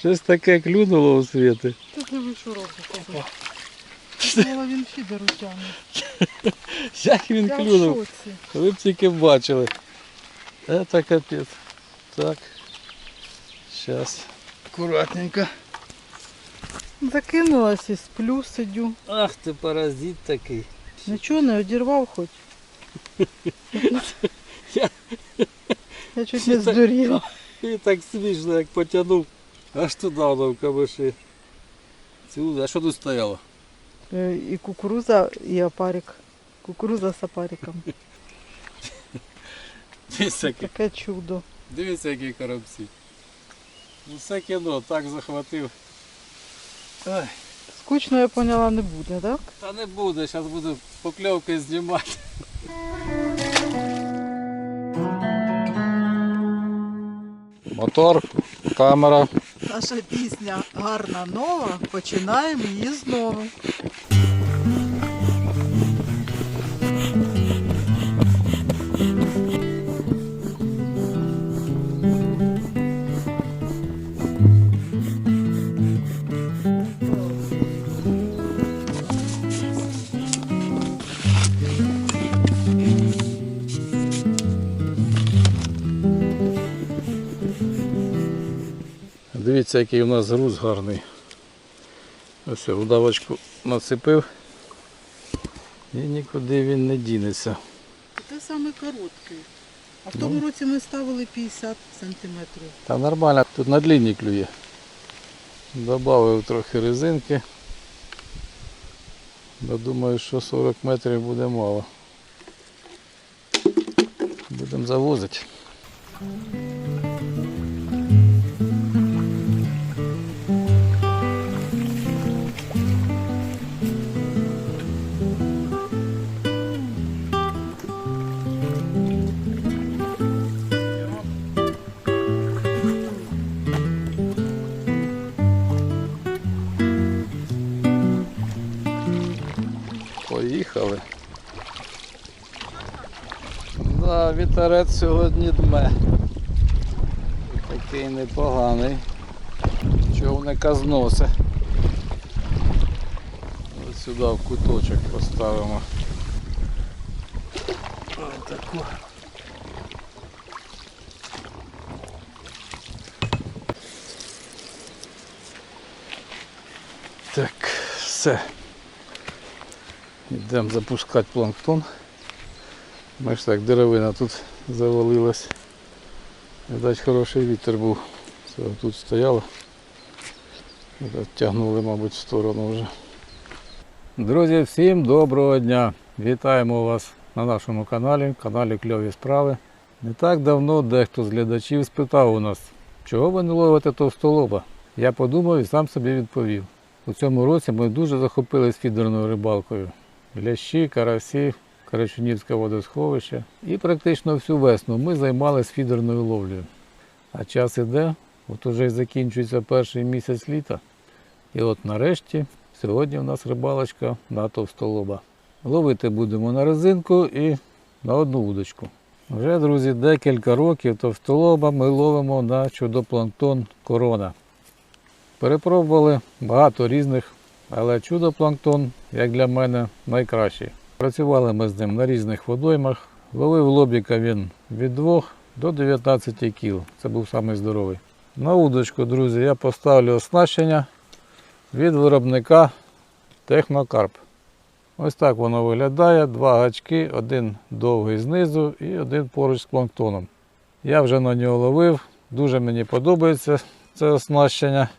Щось таке клюнуло у світи. Ти диви, що робить. Думала, він фідер утягне. Як він Я в клюнув? шоці. Ви б тільки бачили. Це капець. Так. Зараз. Акуратненько. Закинулась і сплю, сидю. Ах ти паразит такий. Нічого не одірвав хоч. Я- Я чуть не здуріла. І так смішно, як потягнув. Аж туди воно в камиші. Цю, а що тут стояло? Е, І кукуруза, і опарик. Кукуруза з опариком. Дивіться, які, Таке чудо. дивіться, які коробці. Ну все кіно так захватив. Ой, Скучно, я поняла, не буде, так? та не буде, зараз буду покльовки знімати. Мотор, камера. Наша пісня гарна нова. Починаємо її знову. Дивіться, який у нас груз гарний. Ось удавочку нацепив і нікуди він не дінеться. Це саме короткий. А в тому році ми ставили 50 сантиметрів. Та нормально, тут на длинні клює. Добавив трохи резинки. Бо думаю, що 40 метрів буде мало. Будемо завозити. Вітерець сьогодні дме. Такий непоганий. Човника зносить. Ось сюди в куточок поставимо. Ось таку. Так, все. Йдемо запускати планктон. Бачиш так, деревина тут завалилась. Видать, хороший вітер був. Все, тут стояло. Тягнули, мабуть, в сторону вже. Друзі, всім доброго дня! Вітаємо вас на нашому каналі, каналі Кльові Справи. Не так давно дехто з глядачів спитав у нас, чого ви не ловите товстолоба? Я подумав і сам собі відповів. У цьому році ми дуже захопились фідерною рибалкою. Лящі, карасі, Карачунівське водосховище. І практично всю весну ми займалися фідерною ловлею. А час іде, от уже закінчується перший місяць літа. І от нарешті сьогодні в нас рибалочка на товстолоба. Ловити будемо на резинку і на одну удочку. Вже, друзі, декілька років товстолоба ми ловимо на чудопланктон корона. Перепробували багато різних, але чудопланктон, як для мене, найкращий. Працювали ми з ним на різних водоймах. Ловив лобіка він від 2 до 19 кіл. Це був самий здоровий. На удочку, друзі, я поставлю оснащення від виробника Технокарп. Ось так воно виглядає. Два гачки, один довгий знизу і один поруч з планктоном. Я вже на нього ловив, дуже мені подобається це оснащення.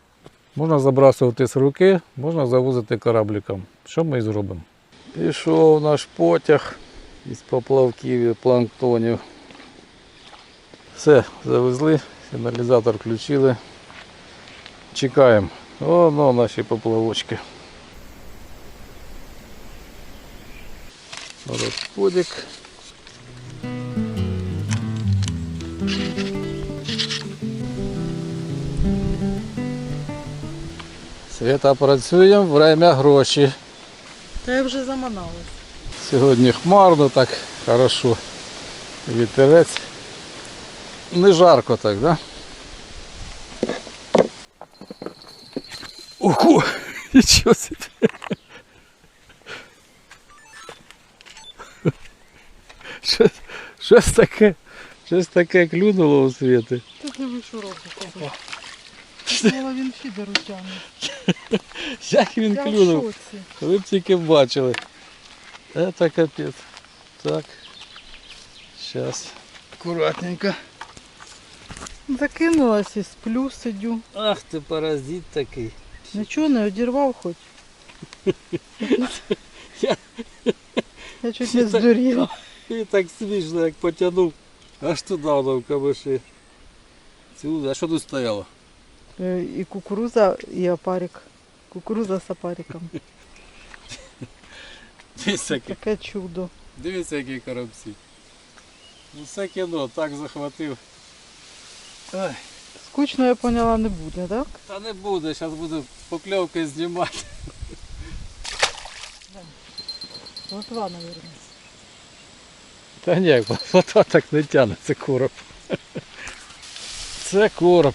Можна забрасувати з руки, можна завозити корабликом. Що ми і зробимо. Пішов наш потяг із поплавків і планктонів. Все, завезли, сигналізатор включили. Чекаємо. Оно наші поплавочки. Розподік. Свята працюємо, время гроші. Та я вже заманалась. Сьогодні хмарно, так хорошо. Вітерець. Не жарко так, да? Ого! Нічого собі. Щось, щось таке, щось таке клюнуло у світи. Та ти ви що робите? Я думала, він фідер утягне. Як він Я клюнув? Ви б тільки бачили. Це капець. Так. Зараз. Акуратненько. Закинулась і сплю, сидю. Ах ти паразит такий. Нічого не одірвав хоч. Я- Я чуть не здуріла. І так смішно, як потягнув. Аж туди воно в камиші. А що тут стояло? Е, І кукуруза, і опарик. Кукуруза з опариком. Дивіться, які, Таке чудо. дивіться, які коробці. Ну все кіно так захватив. Ой, Скучно, я поняла, не буде, так? та не буде, зараз буду покльовки знімати. Лотва, мабуть. Та ні, вода так не тягне, це короб. Це короб.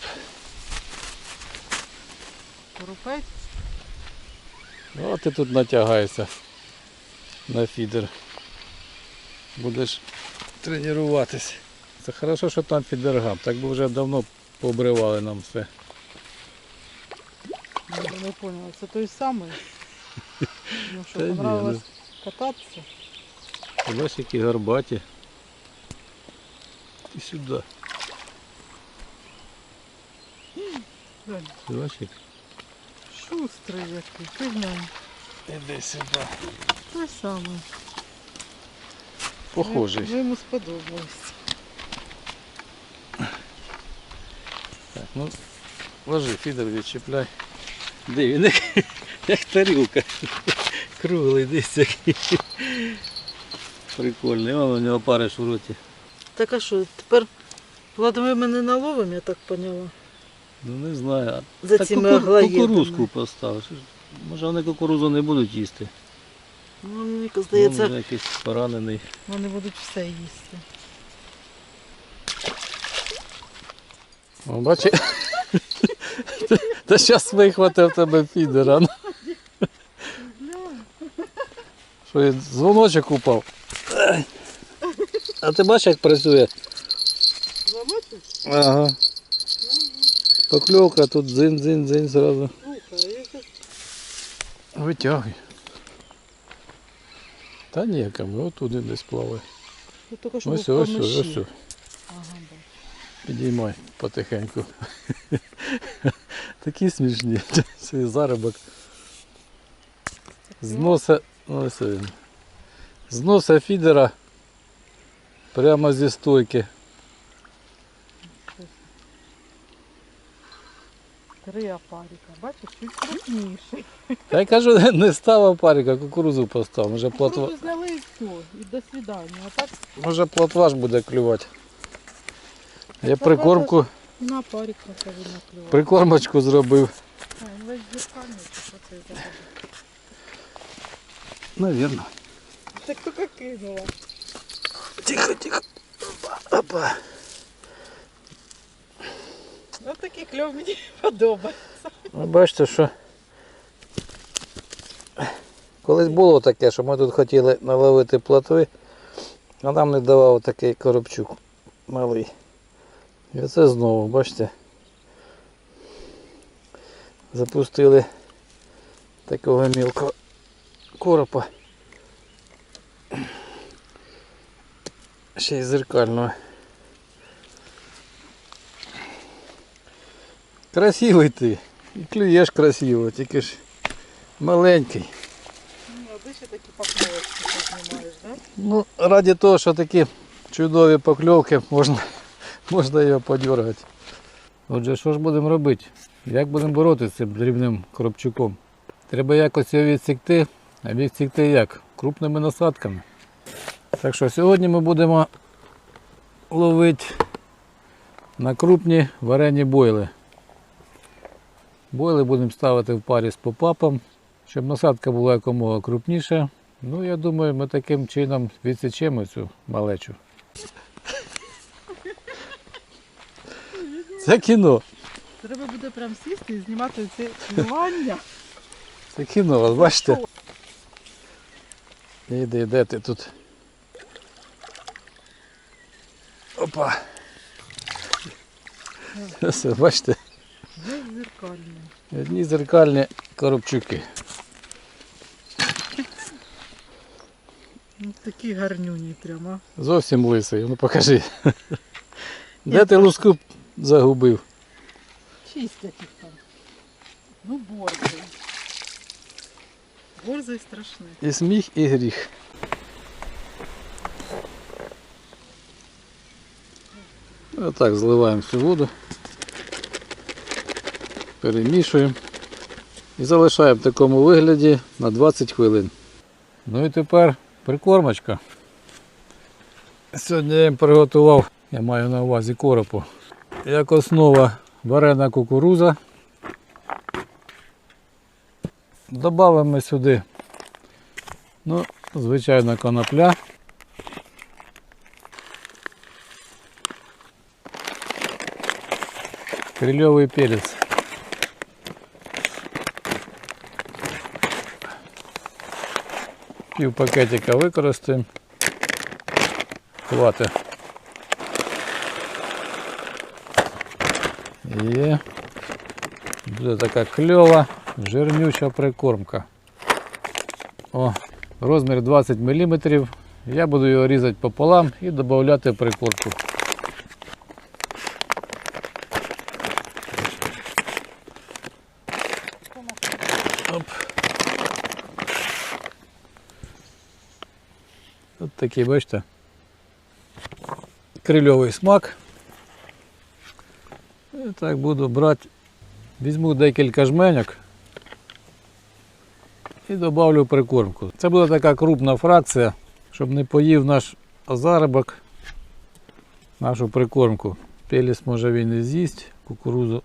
Коропець. О, ти тут натягаєшся на фідер. Будеш тренуватись. Це хорошо, що там фідергам. Так би вже давно пообривали нам все. Я не поняла, це той самий. Ну що, понравилось кататися? Бачиш, які горбаті. Ти сюди. Як? Шустрий який, ти глянь. Іди сюди. Той самий. Похожий. Ви- Йому сподобалось. Так, ну, ложи, фідер відчіпляй. Де він як, як тарілка. Круглий десь який. Прикольний. Вон у нього париш в роті. Так а що, тепер Влад, ми мене наловимо, я так поняла. Ну не знаю. За так цими куку- аглоєдами. кукурузку постав. Може вони кукурузу не будуть їсти. Ну, мені Ну, здається, вже якийсь поранений. вони будуть все їсти. О, бачи. Та зараз вихватив тебе фідера. ну. Що він дзвоночок упав. А ти бачиш, як працює? Забачив? Ага. Покльовка тут зразу. Я щас Витягуй. Та ні, кому туди десь плаває. я Ось, ось, ось, ось. Підіймай потихеньку. Такі смішні. Цей заробок. Зноса. ну, Ось він. Зноса фідера прямо зі стойки. Три опарика, бачиш, чуть крупніший. Та я кажу, не став опарика, кукурузу постав. Може плотва, Кукурудзу зняли і все, і до свидання. А так може плотва ж буде клювати. Я прикормку, на опарика повинна клювати. прикормочку зробив. А, він весь зіркальний, чи що це за Навірно. Так тільки кинула. Тихо, тихо. Опа, опа. Ось такий кльов мені подобається. Ви бачите, що колись було таке, що ми тут хотіли наловити плотви, а нам не давав такий коробчук малий. І це знову, бачите. Запустили такого мілкого коропа. Ще й зеркального. Красивий ти. І клюєш красиво, тільки ж маленький. Ну, ще такі покльовочки знімаєш, так? Ну, раді того, що такі чудові покльовки, можна, можна його подергати. Отже, що ж будемо робити? Як будемо боротися з цим дрібним коробчуком? Треба якось його відсікти, а відсікти як? Крупними насадками. Так що сьогодні ми будемо ловити на крупні варені бойли. Бойли будемо ставити в парі з попапом, щоб насадка була якомога крупніша. Ну, я думаю, ми таким чином відсічемо цю малечу. Це кіно. Треба буде прям сісти і знімати це плювання. Це кіно, вас бачите? Іди, де ти тут? Опа. Все, бачите? Вже зеркальне. Одні зеркальні коробчуки. Ну, такі гарнюні прямо. Зовсім лисий, ну покажи. Де ти луску загубив? Чистять їх там. Ну, борзий. Борзий страшний. І сміх, і гріх. Отак зливаємо всю воду. Перемішуємо. І залишаємо в такому вигляді на 20 хвилин. Ну і тепер прикормочка. Сьогодні я їм приготував, я маю на увазі коропу. Як основа варена кукуруза. Добавимо сюди Ну, звичайно, конопля. Крильовий перець. Пів пакетика використаємо. Хватить. І буде така кльова, жирнюча прикормка. О, розмір 20 мм. Я буду його різати пополам і додати прикормку. Оп. Такий, бачите, крильовий смак. І так буду брати. Візьму декілька жменьок і додавлю прикормку. Це буде така крупна фракція, щоб не поїв наш заробок, нашу прикормку. Пеліс може він і з'їсть, кукурузу,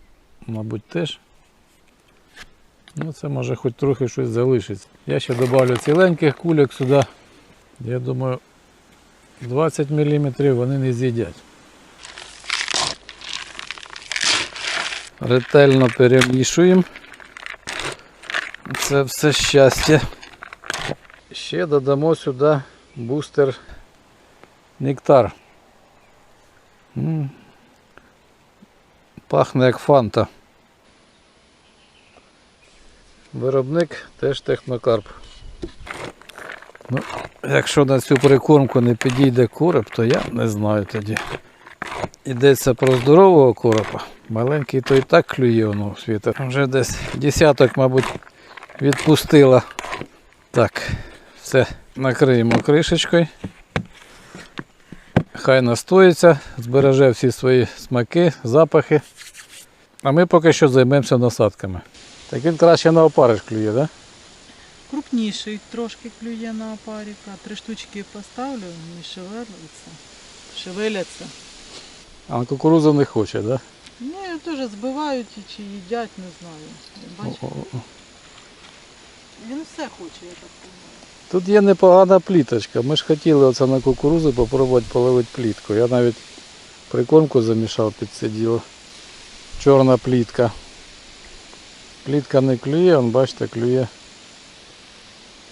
мабуть, теж. Ну, це може хоч трохи щось залишиться. Я ще додавлю ціленьких кульок сюди. Я думаю, 20 мм вони не з'їдять. Ретельно перемішуємо. Це все щастя. Ще додамо сюди бустер нектар. Пахне як фанта. Виробник теж технокарп. Ну, якщо на цю прикормку не підійде короб, то я не знаю тоді. Йдеться про здорового коропа. Маленький то і так клює воно світа. Вже десь десяток, мабуть, відпустила. Так, все, накриємо кришечкою. Хай настоїться, збереже всі свої смаки, запахи. А ми поки що займемося насадками. Так він краще на опариш клює, так? Да? Крупніший трошки клює на опаріка. Три штучки поставлю, не шевелиться. Шевеляться. А на кукурузу не хоче, так? Да? Ну, теж збивають чи їдять, не знаю. Бачиш, він все хоче, я так думаю. Тут є непогана пліточка. Ми ж хотіли оце на кукурузу попробувати половити плітку. Я навіть прикормку замішав під це діло. Чорна плітка. Плітка не клює, он, бачите, клює.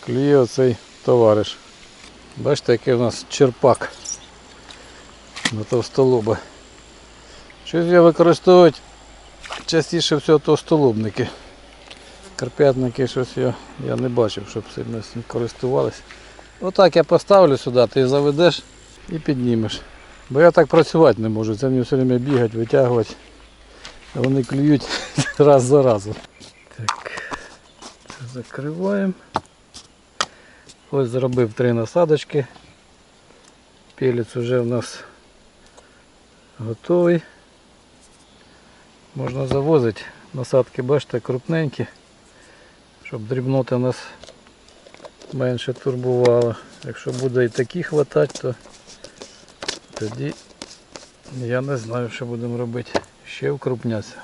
Клює оцей товариш. Бачите, який у нас черпак на товстолоба. Щось я використовувати частіше всього товстолобники. Карп'ятники щось я, я не бачив, щоб сильно з ним користувалися. Отак я поставлю сюди, ти заведеш і піднімеш. Бо я так працювати не можу. Це мені все время бігати, витягувати. Вони клюють раз за разом. Так, закриваємо. Ось зробив три насадочки. Пелець вже в нас готовий. Можна завозити. Насадки, бачите, крупненькі щоб дрібнота нас менше турбувала. Якщо буде і такі хватати, то тоді я не знаю, що будемо робити. Ще вкрупняться.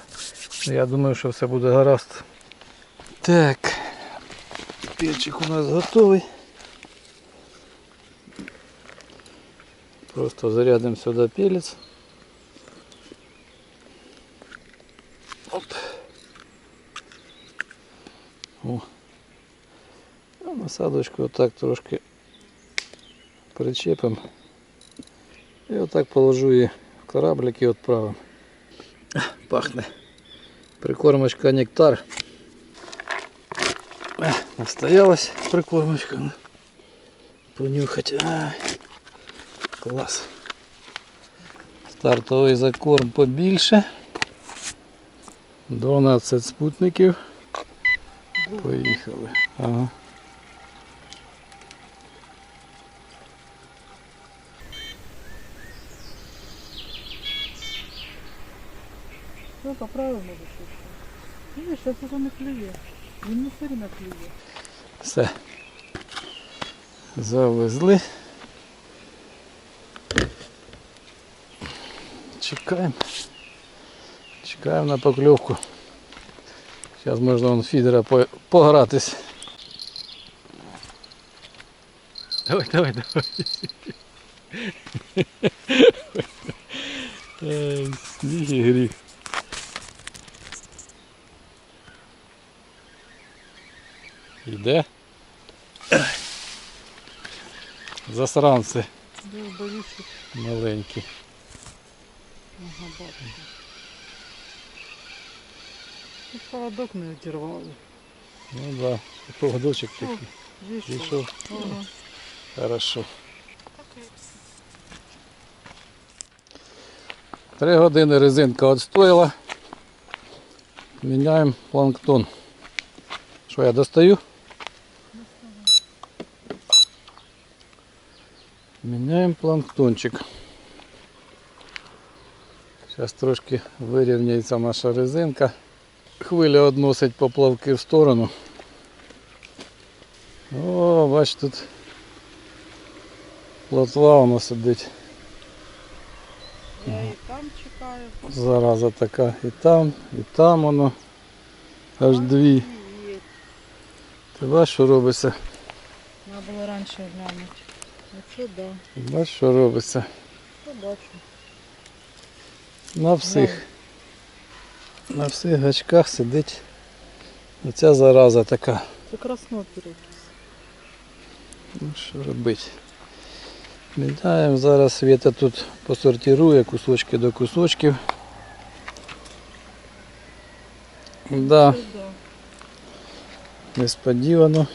Я думаю, що все буде гаразд. Так, печик у нас готовий. Просто зарядим сюда пелец. Оп. О. А насадочку отак трошки и вот так положу и кораблики кораблик і відправимо. Прикормочка нектар. Настоялась прикормочка. Ну, понюхать. Клас. Стартовий закорм побільше. 12 спутників. Поїхали. Ага. Все, щось. Ні, щось уже не клює. Він не рівно клює. Все. Завезли. Чекаємо. Чекаємо на покльовку. Зараз можна вон фідера по- погратись. Давай, давай, давай. І гріх. Іде. Засранці маленькі. Тут холодок не одірвали. Ну да. Поводочок такий. Вийшов. Ага. Хорошо. Три години резинка відстояла. Міняємо планктон. Що я достаю? Міняємо планктончик. Зараз трошки вирівняється наша резинка. Хвиля односить поплавки в сторону. О, бач тут плотва воно сидить. Я і там чекаю. Зараза така. І там, і там воно. Аж дві. Ти бачиш, що робиться? Треба було раніше глянути. Да. Бачиш, що робиться? Це бачу. На всіх. На всіх гачках сидить оця зараза така. Це краснопірий. Ну, що робити? Міняємо зараз Світа тут посортирує кусочки до кусочків. Да. несподівано.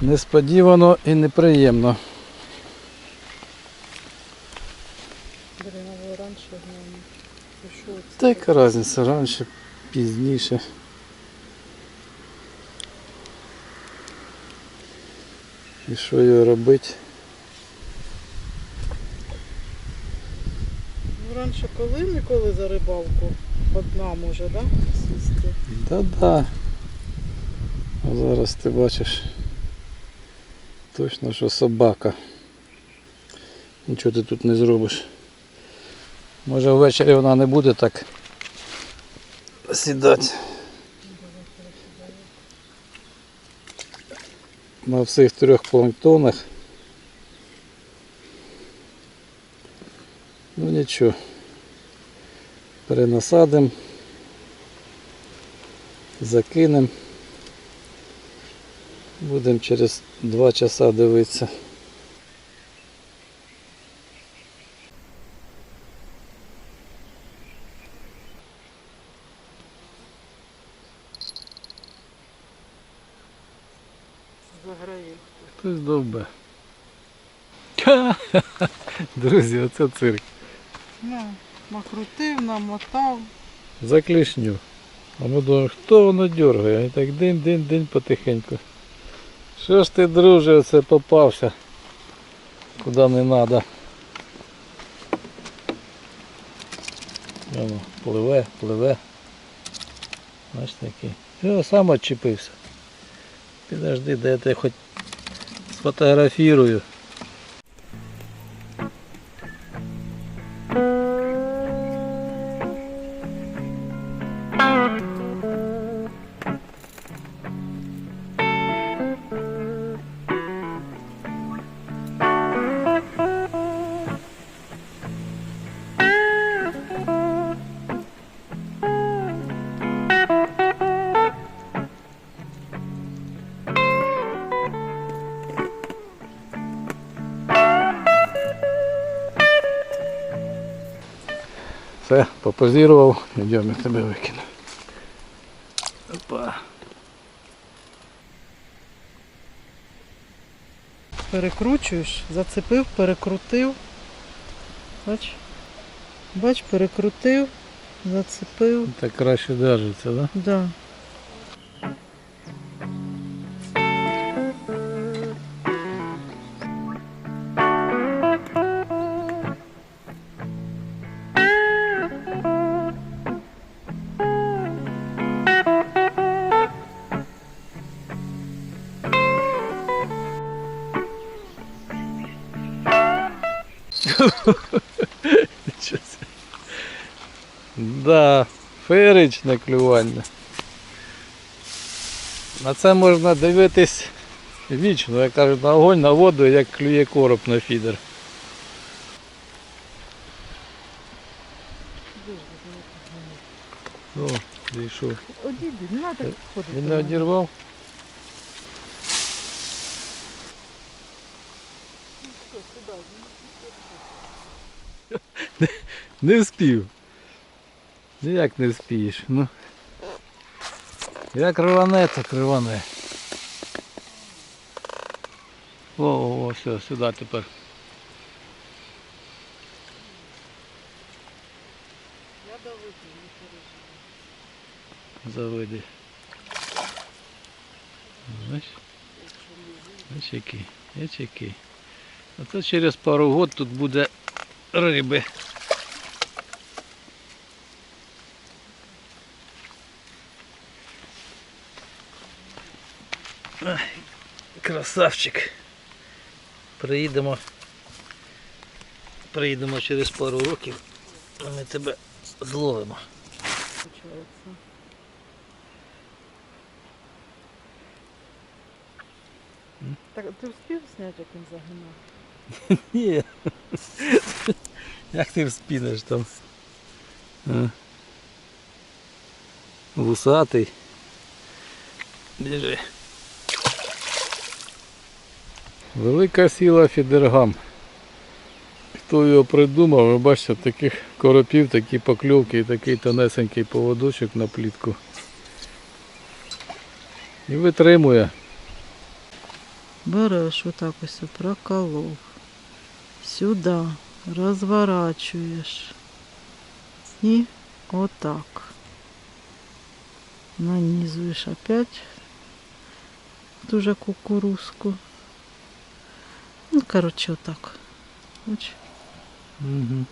Несподівано і неприємно. Блін, треба було раніше глянути. Це що це? Та яка різниця, раніше, пізніше. І що його робити? Ну, раніше коли ніколи за рибалку? Одна може, да? Сісти. Да-да. А зараз ти бачиш точно, що собака. Нічого ти тут не зробиш. Може ввечері вона не буде так сідати. На всіх трьох планктонах. Ну нічого. Перенасадимо. Закинемо. Будемо через два часа дивитися. Довбе. Друзі, оце цирк. Ну, накрутив, намотав. За клішню. А ми думаємо, хто воно дергає? І так день-день-день потихеньку. Що ж ти, друже, оце попався? Куди не треба. Воно пливе, пливе. Бачиш такий. Все, сам відчепився. Підожди, де тебе хоч сфотографірую. Все, попозірував, йдемо я тебе викину. Опа. Перекручуєш, зацепив, перекрутив. Бач. Бач, перекрутив, зацепив. Так краще держиться, так? Да? Да. Да, феєричне клювання. На це можна дивитись вічно, як кажуть, на огонь, на воду, як клює короб на фідер. О, дійшов. Одійди, не треба так. Він не одірвав? Не вспів. Ніяк не вспієш. Ну. Як рване, так рване. О, о, о, все, сюди тепер. Я давити, не Заведи. Бач? Бач який, бач який. А то через пару год тут буде риби. Красавчик. Приїдемо. Приїдемо через пару років, а ми тебе зловимо. Так, ти встиг зняти, як він загинав? Ні. Як ти вспінеш там? А? Вусатий. Біжи. Велика сіла фідергам. Хто його придумав, ви бачите, таких коропів, такі покльовки і такий тонесенький поводочок на плітку. І витримує. Береш отак ось проколов. Сюди розворачуєш. І отак. Нанизуєш опять ту же кукурузку. Ну, короче, отак. Бач? Угу.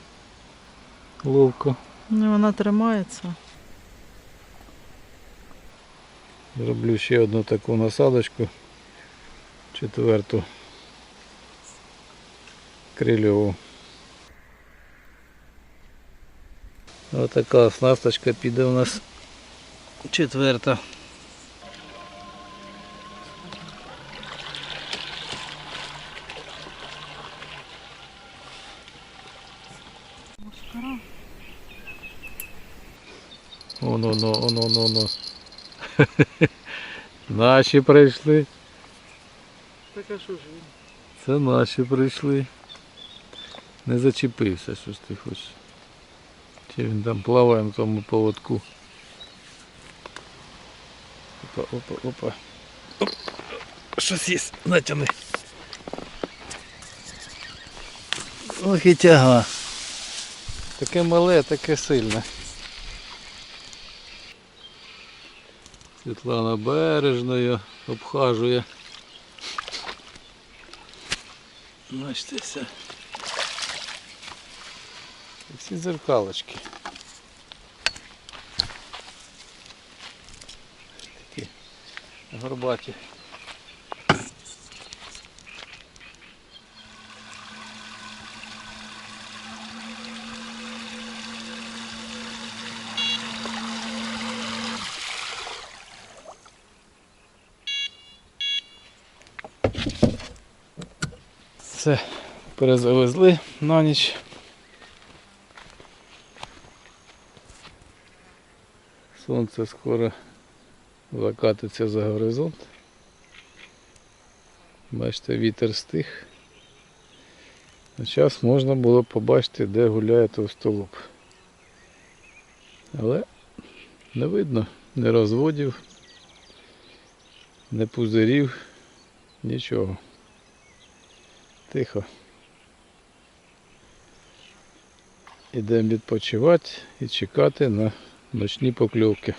Ловко. Ну, вона тримається. Зроблю ще одну таку насадочку. Четверту. Крильову. Отака оснасточка піде у нас четверта. Оно, оно, оно, оно, оно. Наші прийшли. Так а що ж він? Це наші прийшли. Не зачепився, що ж ти хочеш. Чи він там плаває на тому поводку. Опа, опа, опа. Оп. Щось є, натяни. Ох і тяга. Таке мале, таке сильне. Світлана бережною обхажує. Бачите. Всі зеркалочки. Такі горбаті. Все, перезавезли на ніч. Сонце скоро закатиться за горизонт. Бачите, вітер стих. Зараз можна було побачити, де гуляє товстолоб. Але не видно не розводів, не пузирів, нічого. Тихо. Ідемо відпочивати і чекати на ночні покльовки.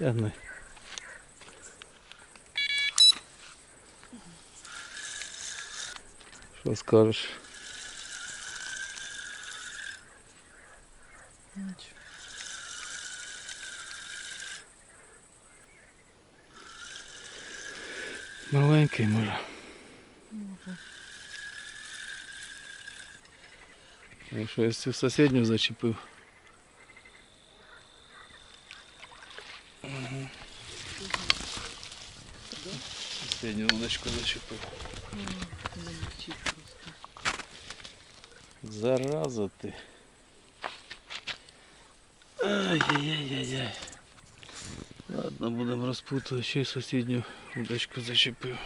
Ага. Що скажеш? Нічого. Маленький може. Може. Ну що, я цю сусідню зачепив. Ага. Сусідню удочку зачепив. Зараза ти. Ай-яй-яй-яй. Ладно, будемо розпутувати, ще й сусідню удочку зачепив.